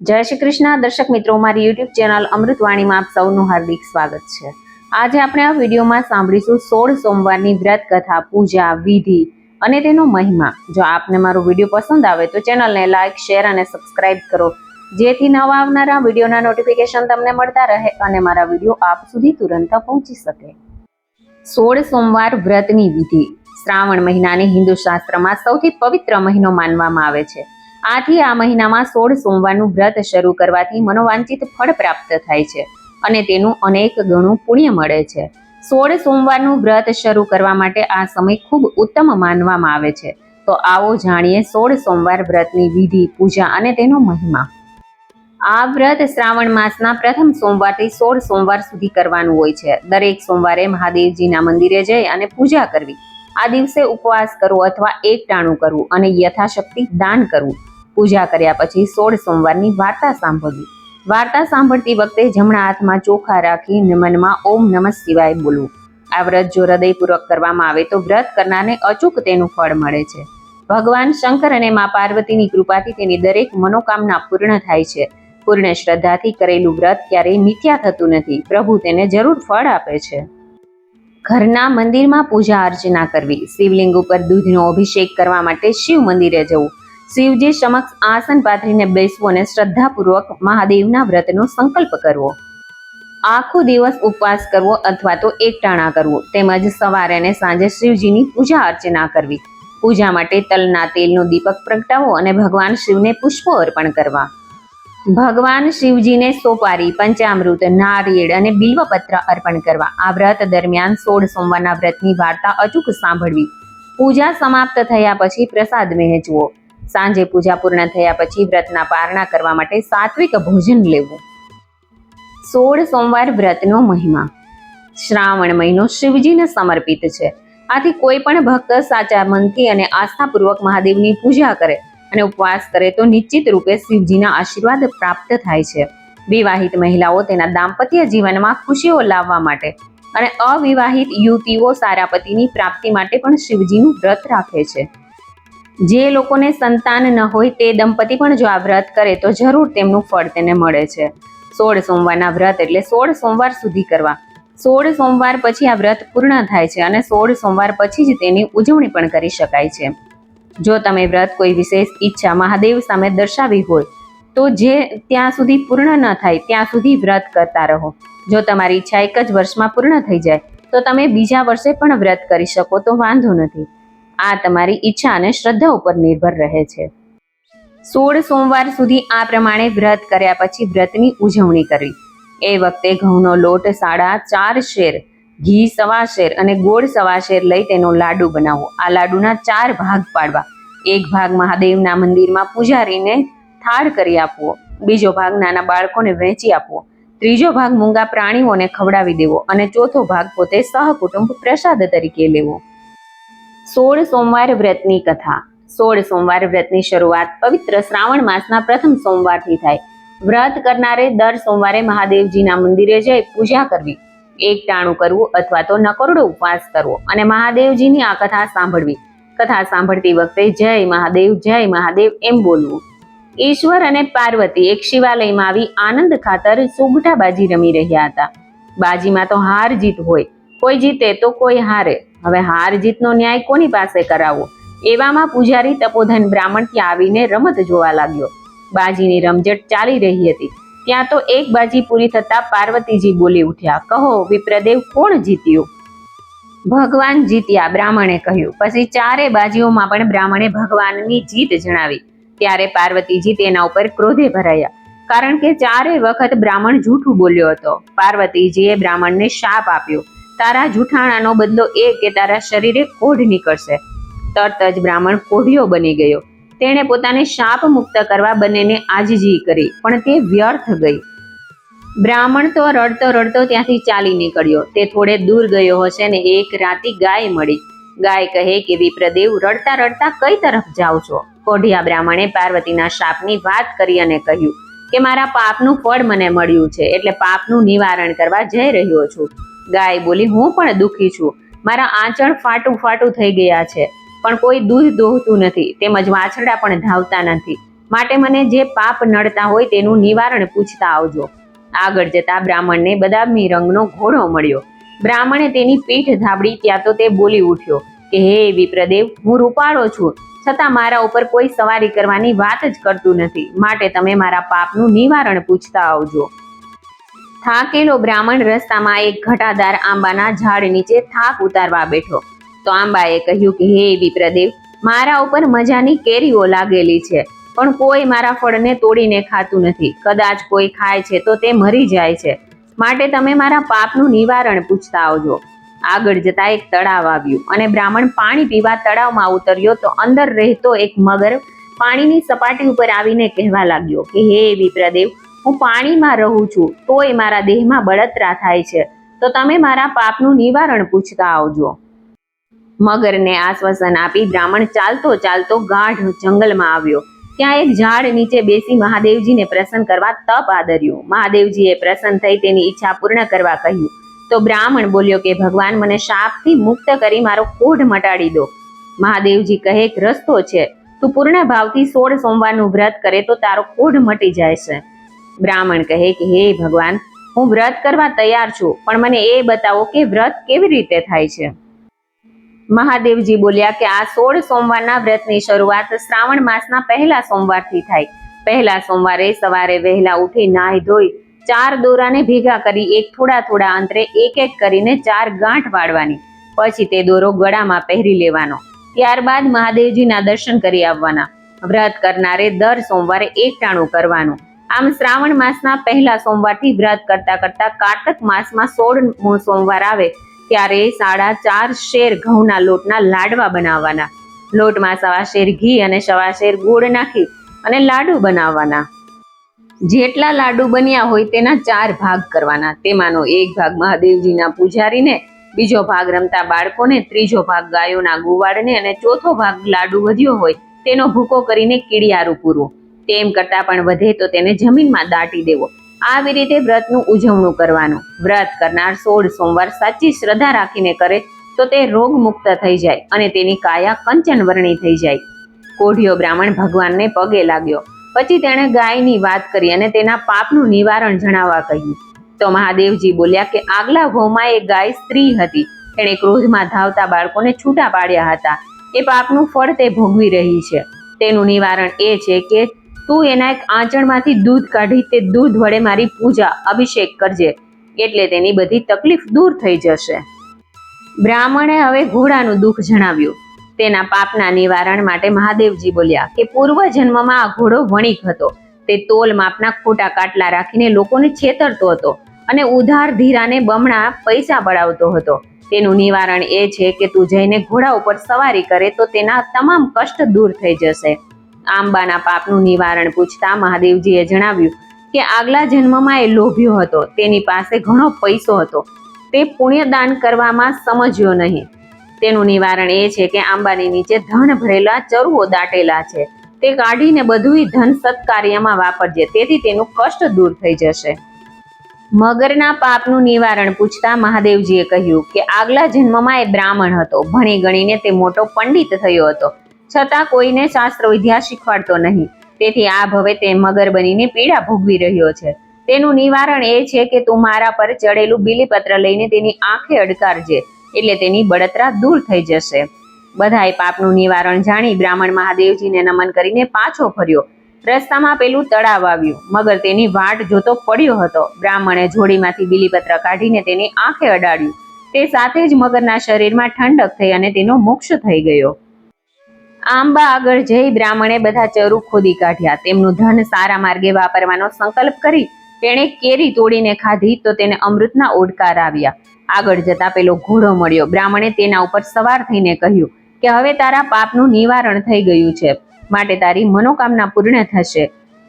જય શ્રી કૃષ્ણ. દર્શક મિત્રો, મારી યુટ્યુબ ચેનલ અમૃતવાણીમાં આપ સૌનું હાર્દિક સ્વાગત છે. આજે આપણે આ વિડીયોમાં સાંભળીશું સોળ સોમવારની વ્રત કથા, પૂજા, વિધિ અને તેનો મહિમા. જો આપને મારો વીડિયો પસંદ આવે તો ચેનલને લાઇક શેર અને સબસ્ક્રાઇબ કરો. જેથી નવા આવનારા વિડીયોના નોટિફિકેશન તમને મળતા રહે અને મારા વીડિયો આપ સુધી તુરંત પહોંચી શકે. સોળ સોમવાર વ્રતની વિધિ શ્રાવણ મહિનાને હિન્દુ શાસ્ત્રમાં સૌથી પવિત્ર મહિનો માનવામાં આવે છે. આથી આ મહિનામાં સોળ સોમવારનું વ્રત શરૂ કરવાથી મનોવાંછિત ફળ પ્રાપ્ત થાય છે અને તેનું અનેક ગણું પુણ્ય મળે છે. સોળ સોમવારનું વ્રત શરૂ કરવા માટે આ સમય ખૂબ ઉત્તમ માનવામાં આવે છે. તો આવો જાણીએ સોળ સોમવાર વ્રતની વિધિ, પૂજા અને તેનો મહિમા. આ વ્રત શ્રાવણ માસના પ્રથમ સોમવારથી સોળ સોમવાર સુધી કરવાનું હોય છે. દરેક સોમવારે મહાદેવજીના મંદિરે જઈ અને પૂજા કરવી. આ દિવસે ઉપવાસ કરવો અથવા એક ટાણું કરવું અને યથાશક્તિ દાન કરવું. પૂજા કર્યા પછી સોળ સોમવારની વાર્તા સાંભળવી વાર્તા સાંભળતી વખતે જમણા હાથમાં ચોખા રાખી મનમાં ઓમ નમઃ શિવાય બોલવું આ વ્રત જો હૃદયપૂર્વક કરવામાં આવે તો વ્રત કરનારને અચૂક તેનું ફળ મળે છે. ભગવાન શંકર અને મા પાર્વતીની કૃપાથી તેની દરેક મનોકામના પૂર્ણ થાય છે. પૂર્ણ શ્રદ્ધાથી કરેલું વ્રત ક્યારેય મિથ્યા થતું નથી. પ્રભુ તેને જરૂર ફળ આપે છે. ઘરના મંદિરમાં પૂજા અર્ચના કરવી. શિવલિંગ ઉપર દૂધનો અભિષેક કરવા માટે શિવ મંદિરે જવું. શિવજી સમક્ષ આસન પાથરીને બેસવું અને શ્રદ્ધાપૂર્વક મહાદેવના વ્રતનો સંકલ્પ કરવો. આખો દિવસ ઉપવાસ કરવો અથવા તો એકટાણા કરવું તેમજ સવારે અને સાંજે શિવજીની પૂજા અર્ચના કરવી. પૂજા માટે તલના તેલનો દીપક પ્રગટાવો અને ભગવાન શિવને પુષ્પો અર્પણ કરવા. ભગવાન શિવજીને સોપારી, પંચામૃત, નારિયેળ અને બિલ્વપત્ર અર્પણ કરવા. આ વ્રત દરમિયાન સોળ સોમવારના વ્રતની વાર્તા અચૂક સાંભળવી. પૂજા સમાપ્ત થયા પછી પ્રસાદ વહેંચવો. સાંજે પૂજા પૂર્ણ થયા પછી વ્રતના પારણા કરવા માટે સાત્વિક ભોજન લેવું. સોળ સોમવાર વ્રતનો મહિમા. શ્રાવણ મહિનો શિવજીને સમર્પિત છે. આથી કોઈ પણ ભક્ત સાચા મનથી અને આસ્થાપૂર્વક મહાદેવની પૂજા કરે અને ઉપવાસ કરે તો નિશ્ચિત રૂપે શિવજીના આશીર્વાદ પ્રાપ્ત થાય છે. વિવાહિત મહિલાઓ તેના દાંપત્ય જીવનમાં ખુશીઓ લાવવા માટે અને અવિવાહિત યુવતીઓ સારા પતિની પ્રાપ્તિ માટે પણ શિવજીનું વ્રત રાખે છે. જે લોકોને સંતાન ન હોય તે દંપતી પણ જો આ વ્રત કરે તો જરૂર તેમનું ફળ તેને મળે છે. સોળ સોમવારના વ્રત એટલે સોળ સોમવાર સુધી કરવા. સોળ સોમવાર પછી આ વ્રત પૂર્ણ થાય છે અને સોળ સોમવાર પછી જ તેની ઉજવણી પણ કરી શકાય છે. જો તમે વ્રત કોઈ વિશેષ ઈચ્છા મહાદેવ સામે દર્શાવી હોય, તો જે ત્યાં સુધી પૂર્ણ ન થાય ત્યાં સુધી વ્રત કરતા રહો. જો તમારી ઈચ્છા એક જ વર્ષમાં પૂર્ણ થઈ જાય, તો તમે બીજા વર્ષે પણ વ્રત કરી શકો તો વાંધો નથી. આ તમારી ઈચ્છા અને શ્રદ્ધા ઉપર નિર્ભર રહે છે. સોળ સોમવાર સુધી આ પ્રમાણે વ્રત કર્યા પછી વ્રતની ઉજવણી કરવી. એ વખતે ઘઉંનો લોટ, સાડા ચાર શેર, ઘી સવા શેર અને ગોળ સવા શેર લઈ તેનો લાડુ બનાવવો આ લાડુના ચાર ભાગ પાડવા. એક ભાગ મહાદેવના મંદિરમાં પૂજારીને થાળ કરી આપવો. બીજો ભાગ નાના બાળકોને વહેંચી આપવો. ત્રીજો ભાગ મૂંગા પ્રાણીઓને ખવડાવી દેવો અને ચોથો ભાગ પોતે સહકુટુંબ પ્રસાદ તરીકે લેવો. સોળ સોમવાર વ્રતની કથા. સોળ સોમવાર વ્રતની શરૂઆત પવિત્ર શ્રાવણ માસના પ્રથમ સોમવારથી થાય. વ્રત કરનારે દર સોમવારે મહાદેવજીના મંદિરે જઈ પૂજા કરવી. એક ટાણું કરવું અથવા તો નકરડો ઉપવાસ કરવો અને મહાદેવજીની આ કથા સાંભળવી. કથા સાંભળતી વખતે જય મહાદેવ જય મહાદેવ એમ બોલવું. ઈશ્વર અને પાર્વતી એક શિવાલયમાં આવી આનંદ ખાતર સુગટા બાજી રમી રહ્યા હતા. બાજીમાં તો હાર જીત હોય. કોઈ જીતે તો કોઈ હારે. હવે હાર જીતનો ન્યાય કોની પાસે કરાવવો? એવામાં પૂજારી તપોધન બ્રાહ્મણ ત્યાં આવીને રમત જોવા લાગ્યો. બાજીની રમઝટ ચાલી રહી હતી. ત્યાં તો એક બાજી પૂરી થતા પાર્વતીજી બોલી ઉઠ્યા, કહો, વિપ્રદેવ કોણ જીત્યું? ભગવાન જીત્યા, બ્રાહ્મણે કહ્યું. પછી ચારે બાજીઓમાં પણ બ્રાહ્મણે ભગવાનની જીત જણાવી. ત્યારે પાર્વતીજી તેના ઉપર ક્રોધે ભરાયા. કારણ કે ચારે વખત બ્રાહ્મણ જૂઠું બોલ્યો હતો. પાર્વતીજીએ બ્રાહ્મણને શાપ આપ્યો. તારા જૂઠાણાનો બદલો એ કે તારા શરીરે કોઢ નીકળશે. તરત જ બ્રાહ્મણ કોઢિયો બની ગયો. તેણે પોતાને શાપ મુક્ત કરવા બંનેને આજીજી કરી, પણ તે વ્યર્થ ગઈ. બ્રાહ્મણ તો રડતો રડતો ત્યાંથી ચાલી નીકળ્યો. તે થોડે દૂર ગયો હશે ને એક રાતી ગાય મળી. ગાય કહે કે, વિપ્રદેવ, રડતા રડતા કઈ તરફ જાઓ છો? કોઢિયા બ્રાહ્મણે પાર્વતીના શાપની વાત કરી અને કહ્યું કે, મારા પાપનું ફળ મને મળ્યું છે, એટલે પાપનું નિવારણ કરવા જઈ રહ્યો છું. ગાય બોલી, હું પણ દુઃખી છું. મારા આંચળ ફાટું ફાટું થઈ ગયા છે. પણ કોઈ દૂધ દોહતું નથી, તેમજ વાછરડા પણ ધાવતા નથી. માટે મને જે પાપ નડતા હોય તેનું નિવારણ પૂછતા આવજો. આગળ જતા બ્રાહ્મણને બદામી રંગનો ઘોડો મળ્યો. બ્રાહ્મણે તેની પીઠ ધાબડી ત્યાં તો તે બોલી ઉઠ્યો કે, હે વિપ્રદેવ, હું રૂપાળો છું. છતાં મારા ઉપર કોઈ સવારી કરવાની વાત જ કરતું નથી. માટે તમે મારા પાપનું નિવારણ પૂછતા આવજો. થાકેલો બ્રાહ્મણ રસ્તામાં એક ઘટાદાર આંબાના ઝાડ નીચે થાક ઉતારવા બેઠો. તો આંબાએ કહ્યું કે, હે વિપ્રદેવ, મારા ઉપર મજાની કેરીઓ લાગેલી છે, પણ કોઈ મારા ફળને તોડીને ખાતું નથી. કદાચ કોઈ ખાય છે તો તે મરી જાય છે. માટે તમે મારા પાપનું નિવારણ પૂછતા આવજો. આગળ જતા એક તળાવ આવ્યું અને બ્રાહ્મણ પાણી પીવા તળાવમાં ઉતર્યો તો અંદર રહેતો એક મગર પાણીની સપાટી ઉપર આવીને કહેવા લાગ્યો કે, હે વિપ્રદેવ હું પાણીમાં રહું છું, તોય મારા દેહમાં બળતરા થાય છે. તો તમે મારા પાપનું નિવારણ પૂછતા આવજો. મગરને આશ્વાસન આપી બ્રાહ્મણ ચાલતો ચાલતો ગાઢ જંગલમાં આવ્યો. ત્યાં એક ઝાડ નીચે બેસી મહાદેવજીને પ્રસન્ન કરવા તપ આદર્યું. મહાદેવજીએ પ્રસન્ન થઈ તેની ઈચ્છા પૂર્ણ કરવા કહ્યું. તો બ્રાહ્મણ બોલ્યો કે, ભગવાન, મને શાપથી મુક્ત કરી મારો કોઢ મટાડી દો. મહાદેવજી કહે, એક રસ્તો છે. તું પૂર્ણ ભાવથી સોળ સોમવારનું વ્રત કરે તો તારો કોઢ મટી જાય છે. બ્રાહ્મણ કહે કે, હે ભગવાન, હું વ્રત કરવા તૈયાર છું, પણ મને એ બતાવો કે વ્રત કેવી રીતે થાય છે. મહાદેવજી બોલ્યા કે, આ સોળ સોમવારના વ્રતની શરૂઆત શ્રાવણ માસના પહેલા સોમવારથી થાય. પહેલા સોમવારે સવારે વહેલા ઉઠી નાહી ધોઈ ચાર દોરાને ભેગા કરી એક થોડા થોડા અંતરે એક એક કરીને ચાર ગાંઠ વાળવાની. પછી તે દોરો ગળામાં પહેરી લેવાનો. ત્યારબાદ મહાદેવજીના દર્શન કરી આવવાના. વ્રત કરનારે દર સોમવારે એક ટાણું કરવાનું. આમ શ્રાવણ માસના પહેલા સોમવારથી વ્રત કરતા કરતા કારતક માસમાં સોળમો સોમવાર આવે, ત્યારે સાડા ચાર શેર ઘઉંના લોટના લાડવા બનાવવાના. લોટમાં સવા શેર ઘી અને સવા શેર ગોળ નાખી અને લાડુ બનાવવાના. જેટલા લાડુ બન્યા હોય તેના ચાર ભાગ કરવાના. તેમાંનો એક ભાગ મહાદેવજીના પૂજારીને, બીજો ભાગ રમતા બાળકોને, ત્રીજો ભાગ ગાયોના ગુવાડને અને ચોથો ભાગ લાડુ વધ્યો હોય તેનો ભૂકો કરીને કીડિયારું પૂરવું તેમ કરતાં પણ વધે તો તેને જમીનમાં દાટી દેવો. આવી રીતે વ્રતનું ઉજવણું કરવાનું. વ્રત કરનાર સોળ સોમવાર સાચી શ્રદ્ધા રાખીને કરે તો તે રોગ મુક્ત થઈ જાય અને તેની કાયા કંચન વર્ણી થઈ જાય. કોઢિયો બ્રાહ્મણ ભગવાનને પગે લાગ્યો. પછી તેણે ગાયની વાત કરી અને તેના પાપનું નિવારણ જણાવવા કહ્યું. તો મહાદેવજી બોલ્યા કે આગલા ભોમાં એક ગાય સ્ત્રી હતી. તેણે ક્રોધમાં ધાવતા બાળકોને છૂટા પાડ્યા હતા. એ પાપનું ફળ તે ભોગવી રહી છે. તેનું નિવારણ એ છે કે તું એના એક આંચણમાંથી દૂધ કાઢી તે દૂધ વડે મારી પૂજા, અભિષેક કરજે, એટલે તેની બધી તકલીફ દૂર થઈ જશે. બ્રાહ્મણે હવે ઘોડાનું દુઃખ જણાવ્યું. તેના પાપના નિવારણ માટે મહાદેવજી બોલ્યા કે પૂર્વ જન્મમાં આ ઘોડો વણિક હતો. તે તોલ માપના ખોટા કાટલા રાખીને લોકોને છેતરતો હતો અને ઉધાર ધીરાને બમણા પૈસા પડાવતો હતો. તેનું નિવારણ એ છે કે તું જઈને ઘોડા ઉપર સવારી કરે તો તેના તમામ કષ્ટ દૂર થઈ જશે. આંબાના પાપનું નિવારણ પૂછતા મહાદેવજીએ જણાવ્યું કે આગલા જન્મમાં એ લોભ્યો હતો, તેની પાસે ઘણો પૈસો હતો. તે પુણ્યદાન કરવામાં સમજ્યો નહીં. તેનું નિવારણ એ છે કે આંબાની નીચે ધન ભરેલા ચરુઓ દાટેલા છે. તે કાઢીને બધુંય ધન સત્કાર્યમાં વાપરજે, તેથી તેનું કષ્ટ દૂર થઈ જશે. મગરના પાપનું નિવારણ પૂછતા મહાદેવજીએ કહ્યું કે આગલા જન્મમાં એ બ્રાહ્મણ હતો, ભણી ગણીને તે મોટો પંડિત થયો હતો. છતાં કોઈને શાસ્ત્ર વિદ્યા શીખવાડતો નહીં. તેથી આ ભવે તે મગર બનીને પીડા ભોગવી રહ્યો છે. તેનું નિવારણ એ છે કે તું મારા પર ચડેલું બીલીપત્ર લઈને તેની આંખે અડકારજે, એટલે તેની બળતરા દૂર થઈ જશે. બધાએ પાપનું નિવારણ જાણી બ્રાહ્મણ મહાદેવજીને નમન કરીને પાછો ફર્યો. રસ્તામાં પેલું તળાવ આવ્યું. મગર તેની વાટ જોતો પડ્યો હતો. બ્રાહ્મણે જોડીમાંથી બીલીપત્ર કાઢીને તેની આંખે અડાડ્યું. તે સાથે જ મગરના શરીરમાં ઠંડક થઈ અને તેનો મોક્ષ થઈ ગયો. આંબા આગળ જઈ બ્રાહ્મણે બધા ચરુ ખોદી કાઢ્યા. તેમનું ધન સારા માર્ગે વાપરવાનો સંકલ્પ કરી તેણે કેરી તોડીને ખાધી તો તેને અમૃતના ઓડકાર આવ્યા. આગળ જતા પેલો ઘોડો મળ્યો. બ્રાહ્મણે તેના ઉપર સવાર થઈને કહ્યું કે હવે તારા પાપનું નિવારણ થઈ ગયું છે. માટે તારી મનોકામના પૂર્ણ થશે.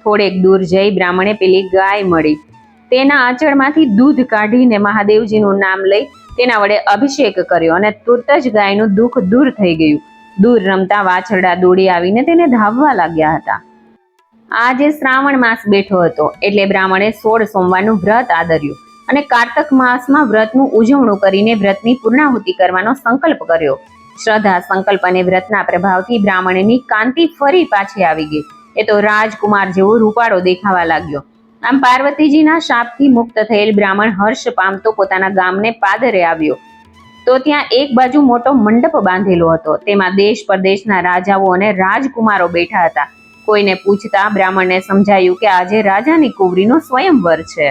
થોડેક દૂર જઈ બ્રાહ્મણે પેલી ગાય મળી. તેના આંચળમાંથી દૂધ કાઢીને મહાદેવજીનું નામ લઈ તેના વડે અભિષેક કર્યો અને તુરત જ ગાયનું દુઃખ દૂર થઈ ગયું. દૂર રમતા વાછરડા દોડી આવીને તેને ધાવવા લાગ્યા હતા. આજે શ્રાવણ માસ બેઠો હતો, એટલે બ્રાહ્મણે સોળ સોમવારનું વ્રત આદર્યું અને કારતક માસમાં વ્રતનું ઉજવણું કરીને વ્રતની પૂર્ણાહુતિ કરવાનો સંકલ્પ કર્યો. શ્રદ્ધા સંકલ્પ અને વ્રતના પ્રભાવથી બ્રાહ્મણની કાંતિ ફરી પાછી આવી ગઈ. એ તો રાજકુમાર જેવો રૂપાળો દેખાવા લાગ્યો. આમ પાર્વતીજીના શાપથી મુક્ત થયેલ બ્રાહ્મણ હર્ષ પામતો પોતાના ગામને પાદરે આવ્યો. તો ત્યાં એક બાજુ મોટો મંડપ બાંધેલો હતો. તેમાં દેશ પરદેશના રાજાઓ અને રાજકુમારો બેઠા હતા. કોઈને પૂછતા બ્રાહ્મણને સમજાયું કે આજે રાજાની કુવરીનો સ્વયંવર છે.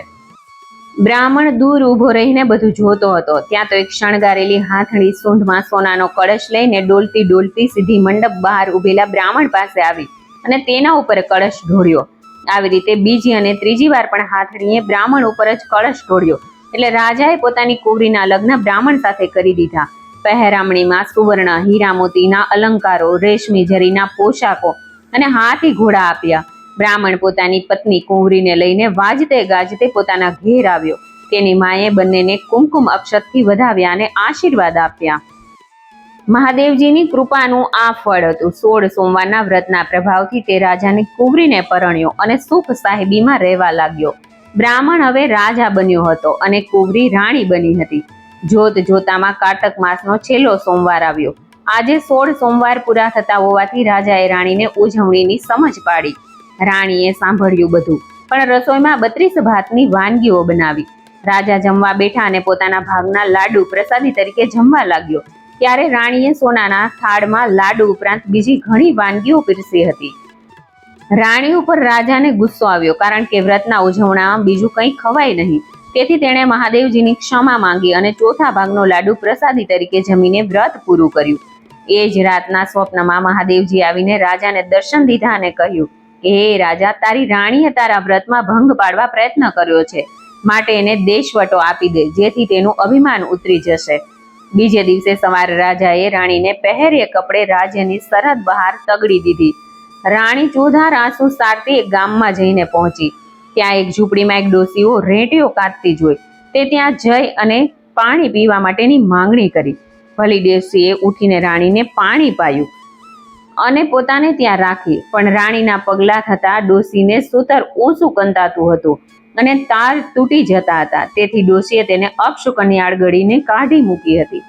બ્રાહ્મણ દૂર ઊભો રહીને બધું જોતો હતો. ત્યાં તો એક શણગારેલી હાથણી સૂંઢમાં સોનાનો કળશ લઈને ડોલતી ડોલતી સીધી મંડપ બહાર ઊભેલા બ્રાહ્મણ પાસે આવી અને તેના ઉપર કળશ ઢોળ્યો. આવી રીતે બીજી અને ત્રીજી વાર પણ હાથણીએ બ્રાહ્મણ ઉપર જ કળશ ઢોળ્યો. એટલે રાજાએ પોતાની કુવરીના લગ્ન બ્રાહ્મણ સાથે કરી દીધા. પહેરામણીમાં સુવર્ણ હીરા મોતીના અલંકારો, રેશમી ઝરીના પોશાકો અને હાથી ઘોડા આપ્યા. બ્રાહ્મણ પોતાની પત્ની કુંવરીને લઈને વાજતે ગાજતે પોતાના ઘેર આવ્યો. તેની માએ બંનેને કુમકુમ અક્ષતથી વધાવ્યા અને આશીર્વાદ આપ્યા. મહાદેવજીની કૃપાનું આ ફળ હતું. સોળ સોમવારના વ્રતના પ્રભાવથી તે રાજાની કુંવરીને પરણ્યો અને સુખ સાહેબીમાં રહેવા લાગ્યો. બ્રાહ્મણ હવે રાજા બન્યો હતો અને કુંવરી રાણી બની હતી. જોત જોતામાં કારતક માસનો છેલ્લો સોમવાર આવ્યો. આજે સોળ સોમવાર પૂરા થતા હોવાથી રાજાએ રાણીને ઉજવણીની સમજ પાડી. રાણીએ સાંભળ્યું બધું, પણ રસોઈમાં બત્રીસ ભાતની વાનગીઓ બનાવી. રાજા જમવા બેઠા અને પોતાના ભાગના લાડુ પ્રસાદી તરીકે જમવા લાગ્યો. ત્યારે રાણીએ સોનાના થાળમાં લાડુ ઉપરાંત બીજી ઘણી વાનગીઓ પીરસી હતી. રાણી ઉપર રાજાને ગુસ્સો આવ્યો કારણ કે વ્રતના ઉજવણામાં બીજું કંઈ ખવાય નહીં. તેથી તેણે મહાદેવજીની ક્ષમા માંગી અને ચોથા ભાગનો લાડુ પ્રસાદી તરીકે જમીને વ્રત પૂરું કર્યું. એ જ રાતના સ્વપ્નમાં મહાદેવજી આવીને રાજાને દર્શન દીધા અને કહ્યું, હે રાજા, તારી રાણીએ તારા વ્રતમાં ભંગ પાડવા પ્રયત્ન કર્યો છે. માટે એને દેશવટો આપી દે, જેથી તેનું અભિમાન ઉતરી જશે. બીજે દિવસે સવારે રાજાએ રાણીને પહેરે કપડે રાજ્યની સરહદ બહાર તગડી દીધી. રાણી ચોધાર આંસુ સારતી એક ગામમાં જઈને પહોંચી. ત્યાં એક ઝૂંપડીમાં એક ડોસીઓ રેંટીઓ કાઢતી જોઈ. તે ત્યાં જઈ અને પાણી પીવા માટેની માંગણી કરી. ભલી ડોસીએ ઉઠીને રાણીને પાણી પાયું અને પોતાને ત્યાં રાખી. પણ રાણીના પગલા થતા ડોસીને સૂતર ઊંચું કંતાતું હતું અને તાર તૂટી જતા હતા. તેથી ડોસીએ તેને અપશુકન્યાળ ગળીને કાઢી મૂકી હતી.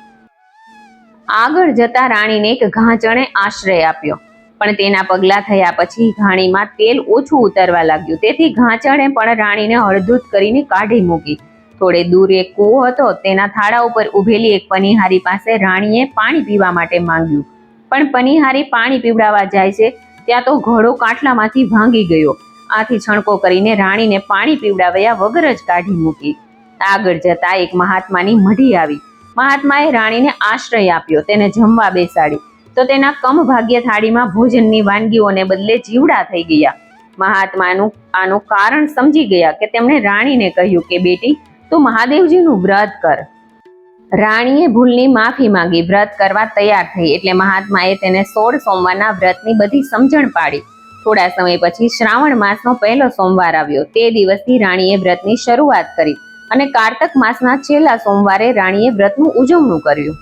આગળ જતા રાણીને એક ઘાંચણે આશ્રય આપ્યો. પણ તેના પગલા થયા પછી ઘાણીમાં તેલ ઓછું ઉતરવા લાગ્યું. તેથી ઘાંચણે પણ રાણીને હળધૂત કરીને કાઢી મૂકી. થોડે દૂર એક કૂવો હતો. તેના થાળા ઉપર ઉભેલી એક પનિહારી પાસે રાણીએ પાણી પીવા માટે માંગ્યું. પણ પનિહારી પાણી પીવડાવવા જાય છે, ત્યાં તો ઘોડો કાટલામાંથી ભાંગી ગયો. આથી છણકો કરીને રાણીને પાણી પીવડાવ્યા વગર જ કાઢી મૂકી. આગળ જતા એક મહાત્માની મઢી આવી. મહાત્માએ રાણીને આશ્રય આપ્યો. તેને જમવા બેસાડી. તો તેના કમ ભાગ્ય થાળીમાં ભોજનની વાનગીઓને બદલે જીવડા થઈ ગયા. મહાત્માનું આનું કારણ સમજી ગયા કે તેમણે રાણીને કહ્યું કે, બેટી, તું મહાદેવજીનું વ્રત કર. રાણીએ ભૂલની માફી માંગી, વ્રત કરવા તૈયાર થઈ એટલે મહાત્માએ તેને સોળ સોમવારના વ્રતની બધી સમજણ પાડી. થોડા સમય પછી શ્રાવણ માસનો પહેલો સોમવાર આવ્યો. તે દિવસથી રાણીએ વ્રતની શરૂઆત કરી અને કારતક માસના છેલ્લા સોમવારે રાણીએ વ્રતનું ઉજવણું કર્યું.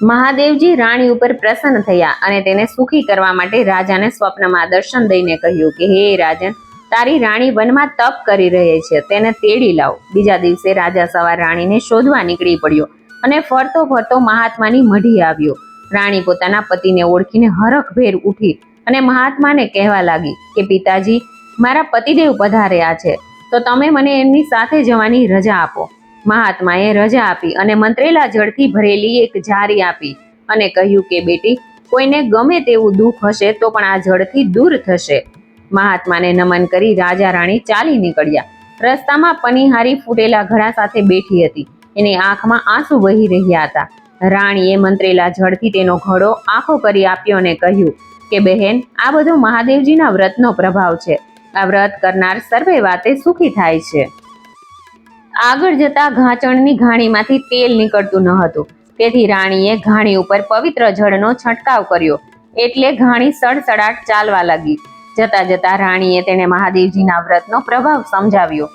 મહાદેવજી રાણી ઉપર પ્રસન્ન થયા અને તેને સુખી કરવા માટે રાજાને સ્વપ્નમાં દર્શન દઈને કહ્યું કે, હે રાજન, તારી રાણી વનમાં તપ કરી રહી છે, તેને તેડી લાવ. બીજા દિવસે રાજા સવાર રાણીને શોધવા નીકળી પડ્યો અને ફરતો ફરતો મહાત્માની મઢી આવ્યો. રાણી પોતાના પતિને ઓળખીને હરખભેર ઉઠી અને મહાત્માને કહેવા લાગી કે, પિતાજી, મારા પતિદેવ પધાર્યા છે, તો તમે મને એમની સાથે જવાની રજા આપો. મહાત્માએ રજા આપી અને મંત્રેલા જળથી ભરેલી એક જારી આપી અને કહ્યું કે, બેટી, કોઈને ગમે તેવું દુઃખ હશે તો પણ આ જળથી દૂર થશે. મહાત્માને નમન કરી રાજા રાણી ચાલી નીકળ્યા. રસ્તામાં પનિહારી ફૂટેલા ઘડા સાથે બેઠી હતી. એની આંખમાં આંસુ વહી રહ્યા હતા. રાણીએ મંત્રેલા જળથી તેનો ઘડો આંખો કરી આપ્યો અને કહ્યું કે, બહેન, આ બધો મહાદેવજીના વ્રતનો પ્રભાવ છે. આ વ્રત કરનાર સર્વે વાતે સુખી થાય છે. આગળ જતા ઘાંચણની ઘાણીમાંથી તેલ નીકળતું ન હતું. તેથી રાણીએ ઘાણી ઉપર પવિત્ર જળનો છંટકાવ કર્યો. એટલે ઘાણી સડસડાટ ચાલવા લાગી. જતા જતા રાણીએ તેને મહાદેવજીના વ્રતનો પ્રભાવ સમજાવ્યો.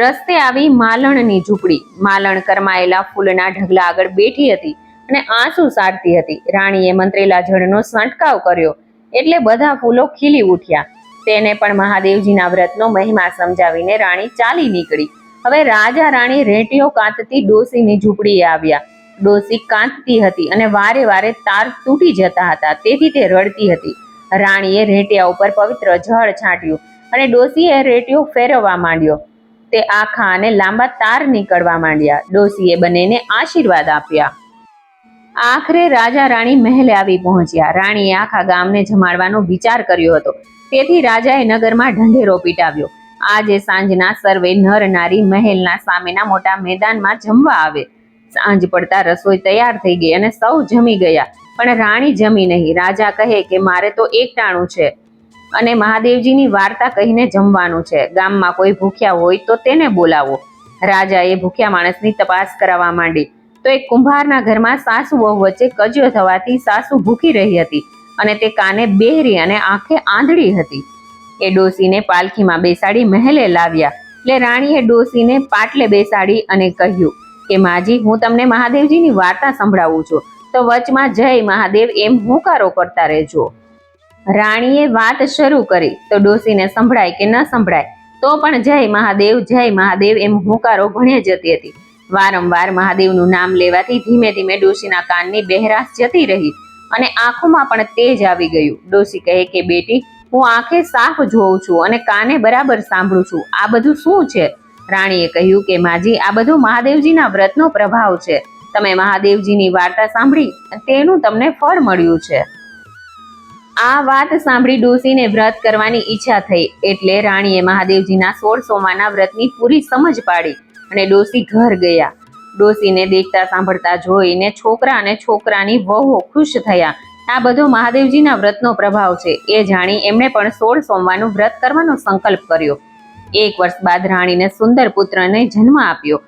રસ્તે આવી માલણની ઝૂંપડી. માલણ કરમાયેલા ફૂલના ઢગલા આગળ બેઠી હતી અને આંસુ સારતી હતી. રાણીએ મંત્રેલા જળનો છંટકાવ કર્યો. એટલે બધા ફૂલો ખીલી ઉઠ્યા. તેને પણ મહાદેવજીના વ્રતનો મહિમા સમજાવીને રાણી ચાલી નીકળી. હવે રાજા રાણી રેટીઓ કાંતતી ડોસીની ઝૂંપડીએ આવ્યા. ડોસી કાંતતી હતી અને વારે વારે તાર તૂટી જતા હતા, તેથી તે રડતી હતી. રાણીએ રેટિયા ઉપર પવિત્ર જળ છાંટ્યું અને ડોસીએ રેટિયો ફેરવવા માંડ્યો. તે આખા અને લાંબા તાર નીકળવા માંડ્યા. ડોસીએ બંનેને આશીર્વાદ આપ્યા. આખરે રાજા રાણી મહેલે આવી પહોંચ્યા. રાણીએ આખા ગામને જમાડવાનો વિચાર કર્યો હતો. તેથી રાજાએ નગરમાં ઢંઢેરો પીટાવ્યો. આજે સાંજના સર્વે નર નારી મહેલના સામેના મોટા મેદાનમાં જમવા આવે. સાંજ પડતા રસોઈ તૈયાર થઈ ગઈ અને સૌ જમી ગયા. પણ રાણી જમી નહીં. રાજા કહે કે મારે તો એકટાણું છે. અને મહાદેવજીની વાર્તા કહીને જમવાનું છે. ગામમાં કોઈ ભૂખ્યા હોય તો તેને બોલાવો. રાજાએ ભૂખ્યા માણસની તપાસ કરાવવા માંડી. તો એક કુંભારના ઘરમાં સાસુ વહુ વચ્ચે કજિયો થવાથી સાસુ ભૂખી રહી હતી અને તે કાને બેહરી અને આંખે આંધળી હતી. એ ડોસીને પાલખીમાં બેસાડી મહેલે લાવ્યા. એટલે રાણીએ ડોસીને પાટલે બેસાડી અને કહ્યું કે, માજી, હું તમને મહાદેવજીની વાર્તા સંભળાવું છું. તો વચમાં જય મહાદેવ એમ હુંકારો કરતા રહેજો. રાણીએ વાત શરૂ કરી. તો ડોસીને સંભળાય કે ન સંભળાય? તો પણ જય મહાદેવ જય મહાદેવ એમ હુંકારો ભણે જતી હતી. વારંવાર મહાદેવનું નામ લેવાથી ધીમે ધીમે ડોશીના કાનની બહેરાશ જતી રહી અને આંખોમાં પણ તેજ આવી ગયું. ડોશી કહે કે, બેટી હું આંખે સાફ જોઉં છું અને કાને બરાબર સાંભળું છું. આ બધું શું છે? રાણીએ કહ્યું કે, માજી, આ બધું મહાદેવજીના વ્રતનો પ્રભાવ છે. તમે મહાદેવજીની વાર્તા સાંભળી તેનું તમને ફળ મળ્યું છે. આ વાત સાંભળી ડોસીને વ્રત કરવાની ઈચ્છા થઈ એટલે રાણીએ મહાદેવજીના સોળ સોમાના વ્રતની પૂરી સમજ પાડી અને ડોસી ઘર ગયા. ડોસીને દેખતા સાંભળતા જોઈને છોકરા અને છોકરાની વહુ ખુશ થયા આ બધો મહાદેવજીના વ્રતનો પ્રભાવ છે. એ જાણી એમણે પણ સોળ સોમવારનું વ્રત કરવાનો સંકલ્પ કર્યો. એક વર્ષ બાદ રાણીને સુંદર પુત્રને જન્મ આપ્યો.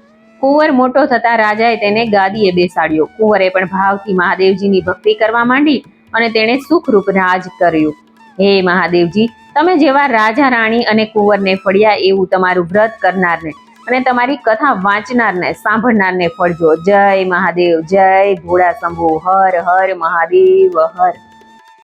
કુંવર મોટો થતા રાજાએ તેને ગાદીએ બેસાડ્યો. કુંવરે પણ ભાવથી મહાદેવજીની ભક્તિ કરવા માંડી અને તેણે સુખરૂપ રાજ કર્યું. હે મહાદેવજી, તમે જેવા રાજા, રાણી અને કુંવરને ફળ્યા એવું તમારું વ્રત કરનારને અને તમારી કથા વાંચનારને, સાંભળનારને ફળજો જય મહાદેવ, જય ભોળા શંભુ, હર હર મહાદેવ, હર.